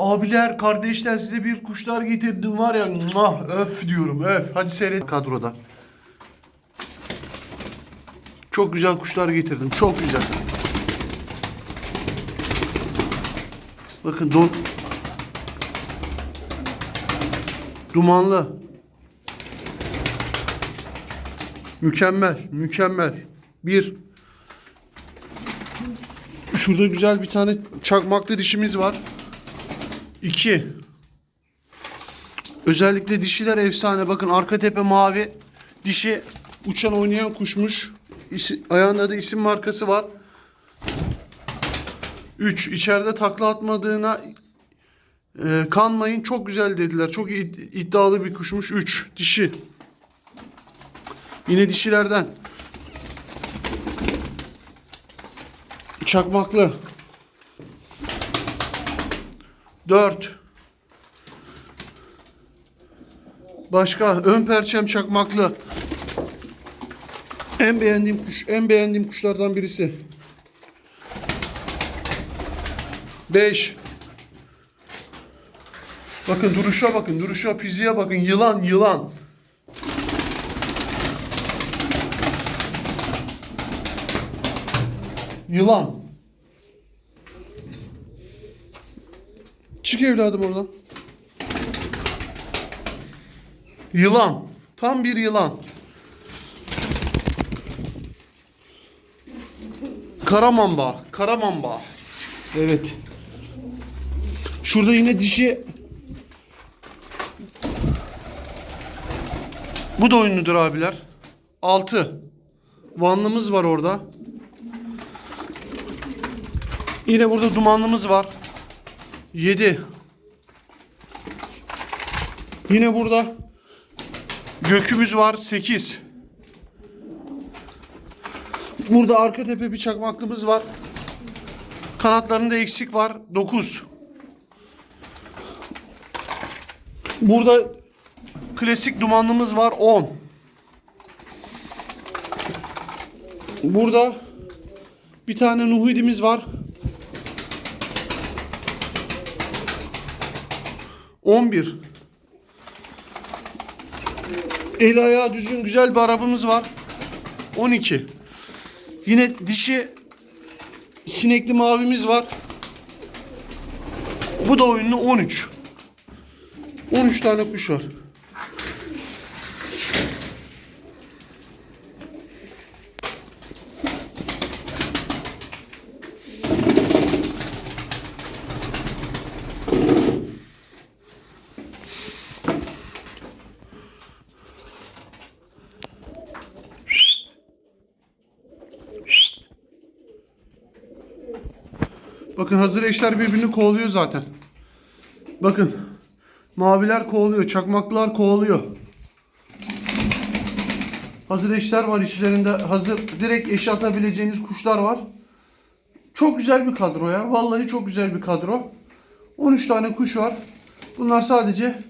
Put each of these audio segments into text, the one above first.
Abiler, kardeşler size bir kuşlar getirdim var ya. Muah, öf diyorum öf. Hadi seyret kadroda. Çok güzel kuşlar getirdim. Çok güzel. Bakın don dumanlı. Mükemmel, mükemmel. Bir Şurada güzel bir tane çakmaklı dişimiz var. İki. Özellikle dişiler efsane. Bakın arka tepe mavi. Dişi uçan oynayan kuşmuş. İsi- ayağında da isim markası var. 3. İçeride takla atmadığına e, kanmayın. Çok güzel dediler. Çok id- iddialı bir kuşmuş. 3. Dişi. Yine dişilerden. Çakmaklı. 4. Başka ön perçem çakmaklı. En beğendiğim kuş, en beğendiğim kuşlardan birisi. 5. Bakın duruşa bakın, duruşa fiziğe bakın. Yılan, yılan. Yılan. Çık evladım oradan. Yılan. Tam bir yılan. Karamamba. Karamamba. Evet. Şurada yine dişi. Bu da oyunludur abiler. 6. Vanlımız var orada. Yine burada dumanlımız var. 7. Yine burada gökümüz var 8. Burada arka tepe bir çakmaklımız var. Kanatlarında eksik var 9. Burada klasik dumanlımız var 10. Burada bir tane nuhidimiz var. 11. El ayağı düzgün güzel bir arabamız var. 12. Yine dişi sinekli mavimiz var. Bu da oyunlu 13. 13 tane kuş var. Bakın hazır eşler birbirini kovalıyor zaten. Bakın. Maviler kovalıyor. Çakmaklar kovalıyor. Hazır eşler var içlerinde. Hazır direkt eşe atabileceğiniz kuşlar var. Çok güzel bir kadro ya. Vallahi çok güzel bir kadro. 13 tane kuş var. Bunlar sadece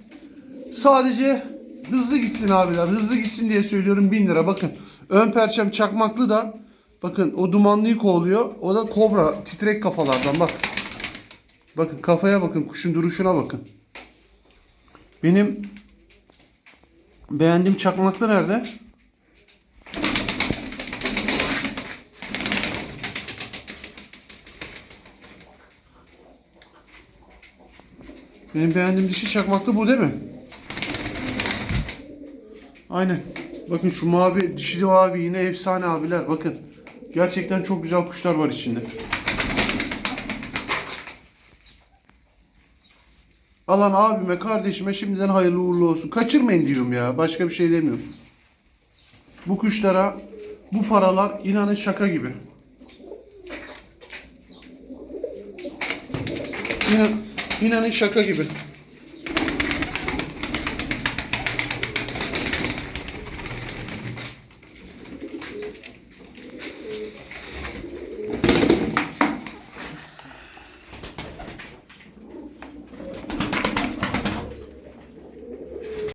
sadece hızlı gitsin abiler. Hızlı gitsin diye söylüyorum 1000 lira. Bakın ön perçem çakmaklı da bakın o dumanlıyı kovalıyor. O da kobra titrek kafalardan bak. Bakın kafaya bakın kuşun duruşuna bakın. Benim beğendiğim çakmaklı nerede? Benim beğendiğim dişi çakmaklı bu değil mi? Aynen. Bakın şu mavi dişi mavi yine efsane abiler bakın. Gerçekten çok güzel kuşlar var içinde. Alan abime kardeşime şimdiden hayırlı uğurlu olsun. Kaçırmayın diyorum ya. Başka bir şey demiyorum. Bu kuşlara bu paralar inanın şaka gibi. İnan, inanın şaka gibi.